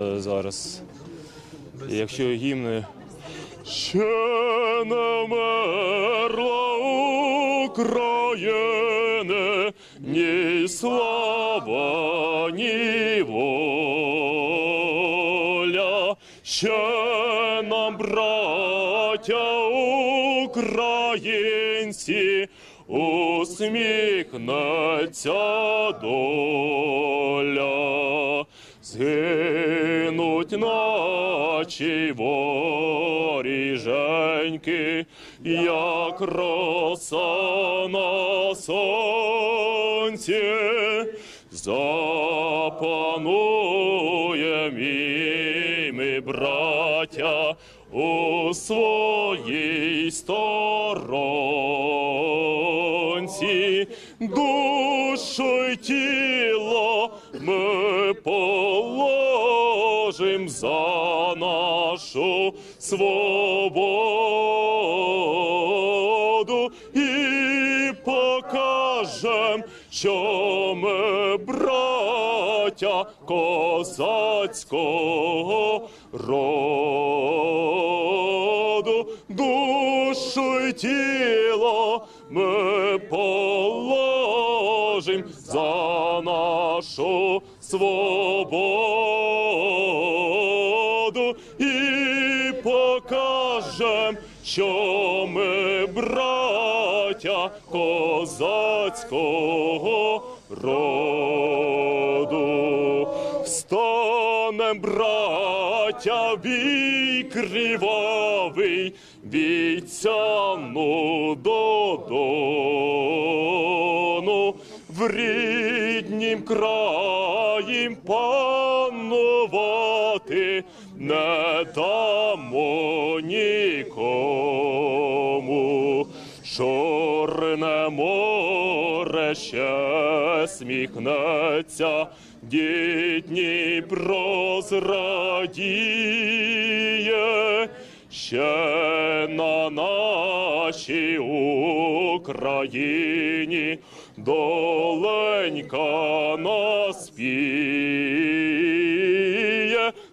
е, зараз. Якщо гімни ще не вмерла України, ні слава, ні воля, ще нам, браття українці, усміхнеться доля. Згинуть наші воріженьки, як роса на сонці, запануєм і браття, у своїй сторонці, душу й тіло ми положим за нашу свободу і покажем, що ми браття козацького роду, душу й тіло ми положим за нашу свободу покажем, що ми браття козацького роду. Встанем, браття, бій кривавий, бійцяну до дону, в ріднім країм панувати не дамо нікому. Чорне море ще сміхнеться, дітні прозрадіє, ще на нашій Україні доленька наспіє,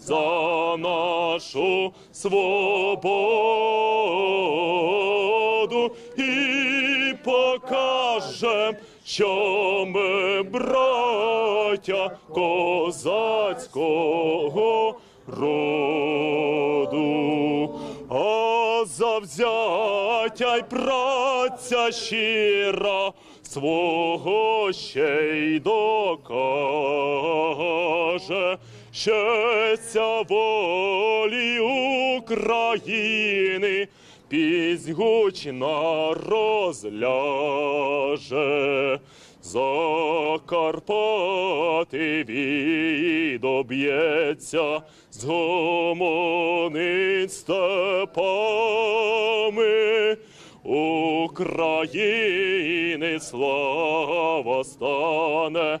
за нашу свободу і покажем, що ми браття козацького роду. А завзяття й праця щира свого ще й докаже, щастя волі України піснь гучна розляже. Закарпати відоб'ється, згомонить степами. України слава стане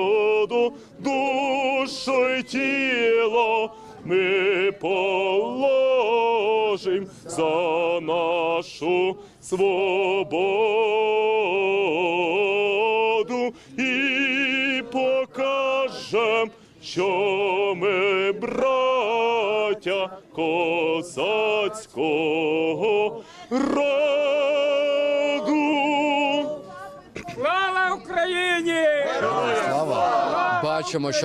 душу й тіло ми положим за нашу свободу і покажем, що ми браття козацького роду. Слава Україні! Слава! Бачимо, що